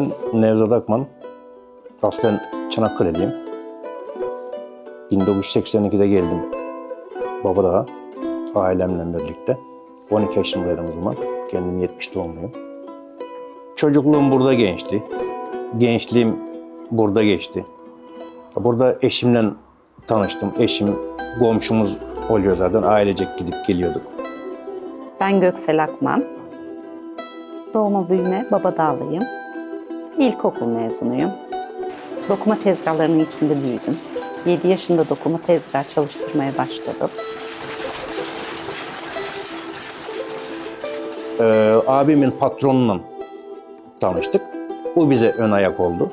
Ben Nevzat Akman. Aslen Çanakkale'liyim. 1982'de geldim Babadağ'a ailemle birlikte. 12 yaşındaydım o zaman. Kendim 70 doğumluyum. Çocukluğum burada geçti. Gençliğim burada geçti. Burada eşimle tanıştım. Eşim komşumuz oluyor zaten. Ailecek gidip geliyorduk. Ben Göksel Akman. Doğma büyüme Babadağlıyım. İlkokul mezunuyum. Dokuma tezgahlarının içinde büyüdüm. 7 yaşında dokuma tezgah çalıştırmaya başladım. Ee, abimin patronunla tanıştık. Bu bize ön ayak oldu.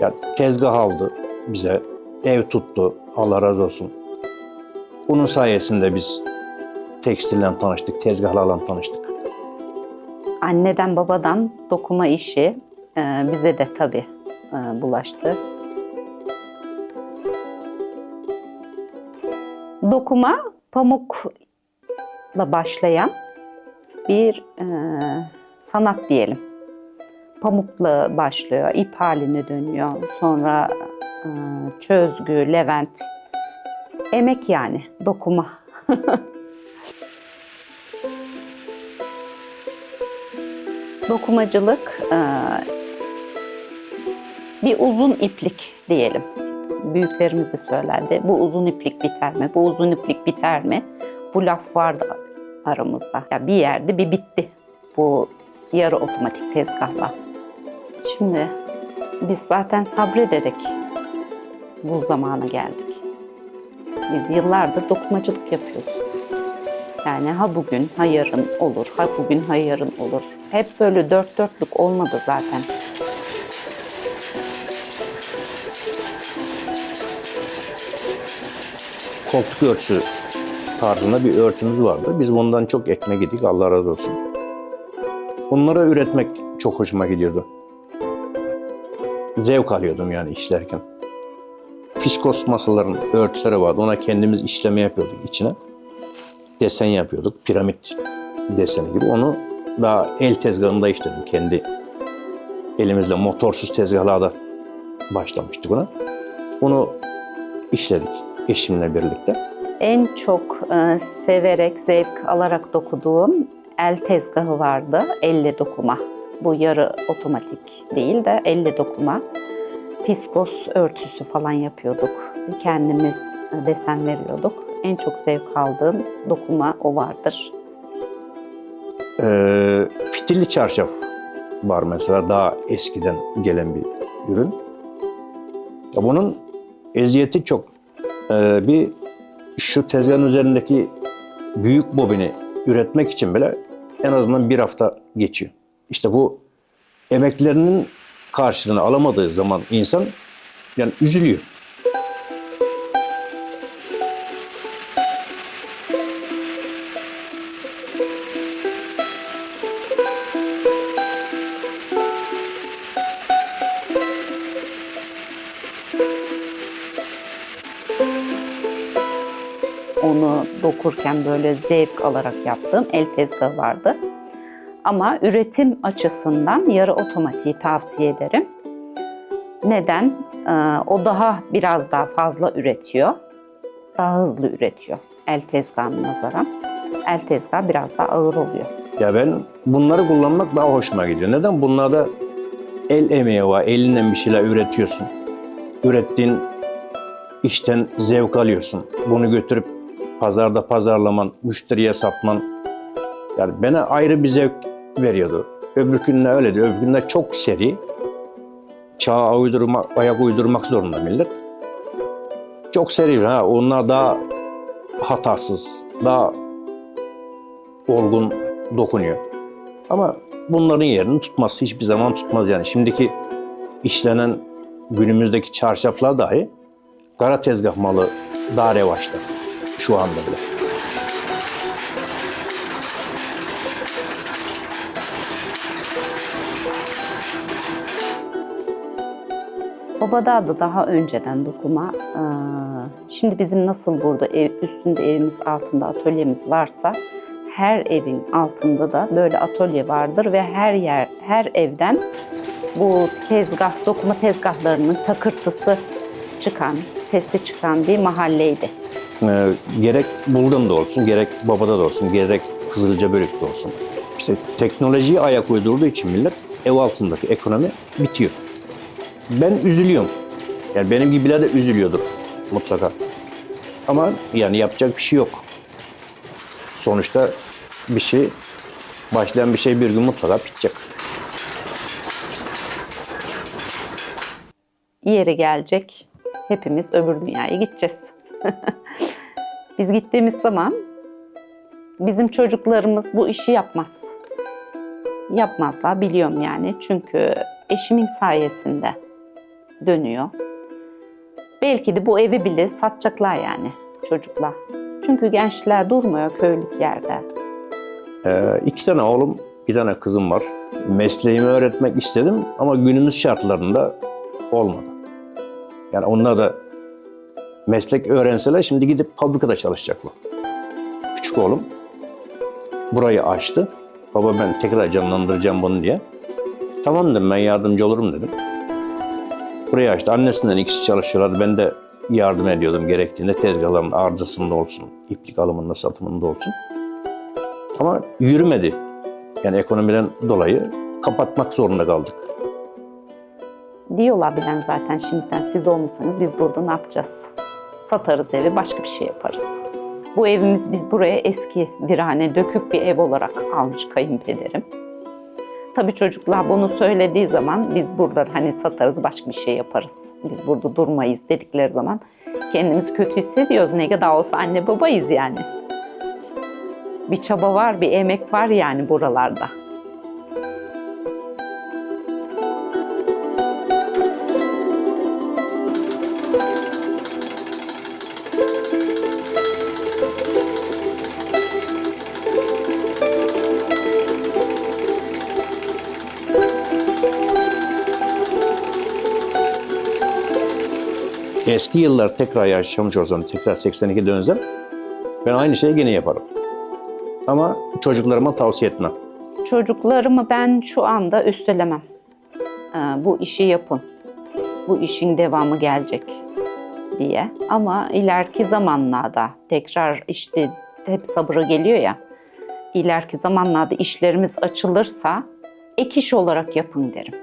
Ya tezgah aldı bize, ev tuttu. Allah razı olsun. Bunun sayesinde biz tekstille tanıştık, tezgahlarla tanıştık. Anneden babadan dokuma işi bize de tabii e, bulaştı. Dokuma pamukla başlayan bir e, sanat diyelim. Pamukla başlıyor, ip haline dönüyor. Sonra e, çözgü, levent, emek yani dokuma. Dokumacılık bir uzun iplik diyelim. Büyüklerimiz de söylerdi. Bu uzun iplik biter mi? Bu uzun iplik biter mi? Bu laf vardı aramızda. Ya bir yerde bir bitti bu yarı otomatik tezgahla. Şimdi biz zaten sabrederek bu zamana geldik. Biz yıllardır dokumacılık yapıyoruz. Yani ha bugün ha yarın olur, ha bugün ha yarın olur. Hep böyle dört dörtlük olmadı zaten. Koltuk örtüsü tarzında bir örtümüz vardı. Biz bundan çok ekmek yedik, Allah razı olsun. Bunları üretmek çok hoşuma gidiyordu. Zevk alıyordum yani işlerken. Fiskos masaların örtüleri vardı. Ona kendimiz işleme yapıyorduk içine. Desen yapıyorduk. Piramit deseni gibi. Onu daha el tezgahında işledim. Kendi elimizle motorsuz tezgahlarda başlamıştık ona. Onu işledik eşimle birlikte. En çok e, severek, zevk alarak dokuduğum el tezgahı vardı. Elle dokuma. Bu yarı otomatik değil de elle dokuma. Fiskos örtüsü falan yapıyorduk. Kendimiz e, desen veriyorduk. En çok zevk aldığım dokuma o vardır. Ee, fitilli çarşaf var mesela daha eskiden gelen bir ürün. Ya bunun eziyeti çok. Ee, bir şu tezgahın üzerindeki büyük bobini üretmek için bile en azından bir hafta geçiyor. İşte bu emeklerinin karşılığını alamadığı zaman insan yani üzülüyor. Onu dokurken böyle zevk alarak yaptığım el tezgahı vardı. Ama üretim açısından yarı otomatiği tavsiye ederim. Neden? Ee, o daha biraz daha fazla üretiyor. Daha hızlı üretiyor el tezgahına nazaran. El tezgahı biraz daha ağır oluyor. Ya ben bunları kullanmak daha hoşuma gidiyor. Neden? Bunlarda el emeği var. Elinden bir şeyler üretiyorsun. Ürettiğin işten zevk alıyorsun. Bunu götürüp pazarda pazarlaman, müşteriye satman. Yani bana ayrı bir zevk veriyordu. Öbürkünde öyle diyor. Öbürkünde çok seri. Çağa uydurmak, ayak uydurmak zorunda millet. Çok seri. Ha, onlar daha hatasız, daha olgun dokunuyor. Ama bunların yerini tutmaz. Hiçbir zaman tutmaz yani. Şimdiki işlenen günümüzdeki çarşaflar dahi kara tezgah malı daha revaçta. Şu anda bile. Babada da daha önceden dokuma. Ee, Şimdi bizim nasıl burada ev, üstünde evimiz altında atölyemiz varsa her evin altında da böyle atölye vardır ve her yer her evden bu tezgah dokuma tezgahlarının takırtısı çıkan, sesi çıkan bir mahalleydi. Ee, gerek Buldan'da olsun, gerek Baba'da da olsun, gerek Kızılca Börük'te olsun. İşte teknolojiye ayak uydurduğu için millet ev altındaki ekonomi bitiyor. Ben üzülüyorum. Yani benim gibiler de üzülüyordur mutlaka. Ama yani yapacak bir şey yok. Sonuçta bir şey, başlayan bir şey bir gün mutlaka bitecek. Yeri gelecek. Hepimiz öbür dünyaya gideceğiz. Biz gittiğimiz zaman bizim çocuklarımız bu işi yapmaz. Yapmazlar biliyorum yani. Çünkü eşimin sayesinde dönüyor. Belki de bu evi bile satacaklar yani çocuklar. Çünkü gençler durmuyor köylük yerde. Ee, iki tane oğlum, bir tane kızım var. Mesleğimi öğretmek istedim ama günümüz şartlarında olmadı. Yani onlar da meslek öğrenseler şimdi gidip fabrikada çalışacaklar. Küçük oğlum burayı açtı. Baba ben tekrar canlandıracağım bunu diye. Tamam dedim ben yardımcı olurum dedim. Burayı açtı. Annesinden ikisi çalışıyorlardı. Ben de yardım ediyordum gerektiğinde tezgahların arızasında olsun, iplik alımında, satımında olsun. Ama yürümedi. Yani ekonomiden dolayı kapatmak zorunda kaldık. Diyorlar bilen zaten şimdiden siz olmasanız biz burada ne yapacağız? Satarız evi başka bir şey yaparız. Bu evimiz biz buraya eski virane dökük bir ev olarak almış kayınpederim. Tabii çocuklar bunu söylediği zaman biz burada hani satarız başka bir şey yaparız. Biz burada durmayız dedikleri zaman kendimiz kötü hissediyoruz. Ne kadar olsa anne babayız yani. Bir çaba var, bir emek var yani buralarda. Eski yıllar tekrar yaşamış olsam, tekrar 82'de dönsem ben aynı şeyi gene yaparım. Ama çocuklarıma tavsiye etmem. Çocuklarımı ben şu anda üstelemem. Ee, bu işi yapın. Bu işin devamı gelecek diye. Ama ileriki zamanlarda tekrar işte hep sabırı geliyor ya. İleriki zamanlarda işlerimiz açılırsa ek iş olarak yapın derim.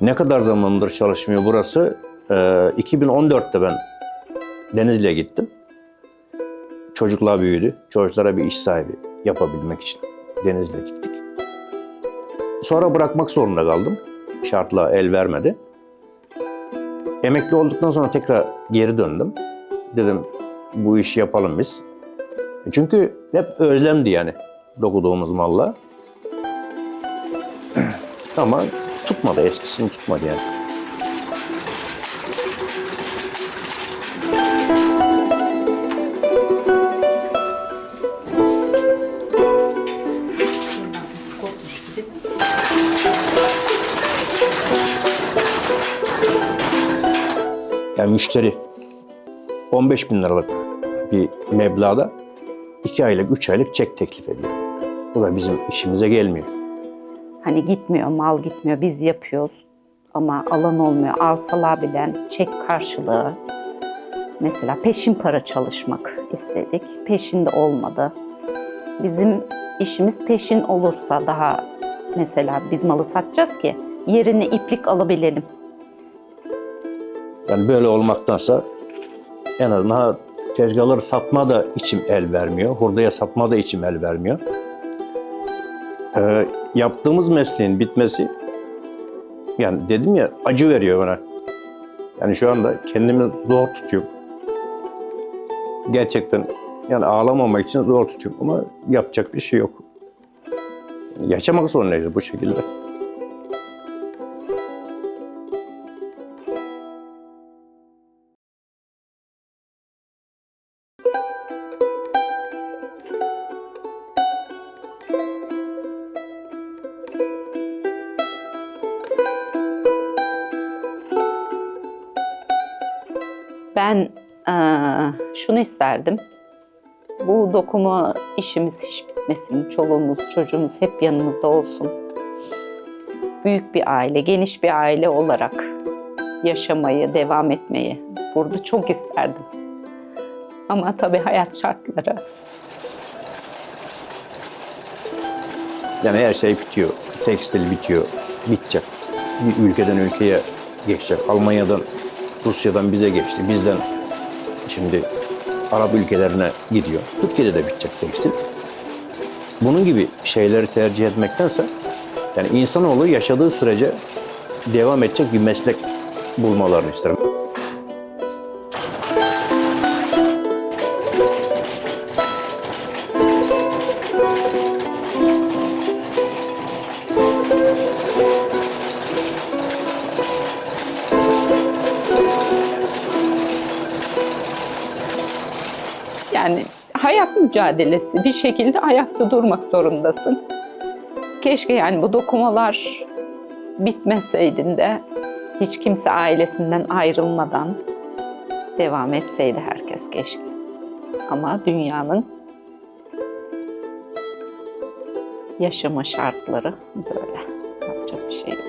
Ne kadar zamandır çalışmıyor burası? Ee, 2014'te ben Denizli'ye gittim. Çocuklar büyüdü. Çocuklara bir iş sahibi yapabilmek için Denizli'ye gittik. Sonra bırakmak zorunda kaldım. Şartla el vermedi. Emekli olduktan sonra tekrar geri döndüm. Dedim bu işi yapalım biz. Çünkü hep özlemdi yani dokuduğumuz malla. Ama tutmadı eskisini tutmadı yani. Yani müşteri 15 bin liralık bir meblağda 2 aylık, 3 aylık çek teklif ediyor. Bu da bizim işimize gelmiyor. Hani gitmiyor, mal gitmiyor, biz yapıyoruz. Ama alan olmuyor. Alsalar bilen çek karşılığı. Mesela peşin para çalışmak istedik. Peşinde olmadı. Bizim işimiz peşin olursa daha mesela biz malı satacağız ki yerine iplik alabilelim. Yani böyle olmaktansa en azından tezgahları satma da içim el vermiyor. Hurdaya satma da içim el vermiyor. Ee, yaptığımız mesleğin bitmesi yani dedim ya acı veriyor bana. Yani şu anda kendimi zor tutuyorum. Gerçekten yani ağlamamak için zor tutuyorum ama yapacak bir şey yok. Yaşamak zorundayız bu şekilde. Ben eee, şunu isterdim. Bu dokuma işimiz hiç bitmesin. Çoluğumuz, çocuğumuz hep yanımızda olsun. Büyük bir aile, geniş bir aile olarak yaşamayı, devam etmeyi burada çok isterdim. Ama tabii hayat şartları Yani her şey bitiyor. Tekstil bitiyor. Bitecek. Bir ülkeden ülkeye geçecek. Almanya'dan, Rusya'dan bize geçti. Bizden şimdi Arap ülkelerine gidiyor. Türkiye'de de bitecek tekstil. Bunun gibi şeyleri tercih etmektense yani insanoğlu yaşadığı sürece devam edecek bir meslek bulmalarını isterim. Yani hayat mücadelesi. Bir şekilde ayakta durmak zorundasın. Keşke yani bu dokumalar bitmeseydin de hiç kimse ailesinden ayrılmadan devam etseydi herkes keşke. Ama dünyanın yaşama şartları böyle. Yapacak bir şey yok.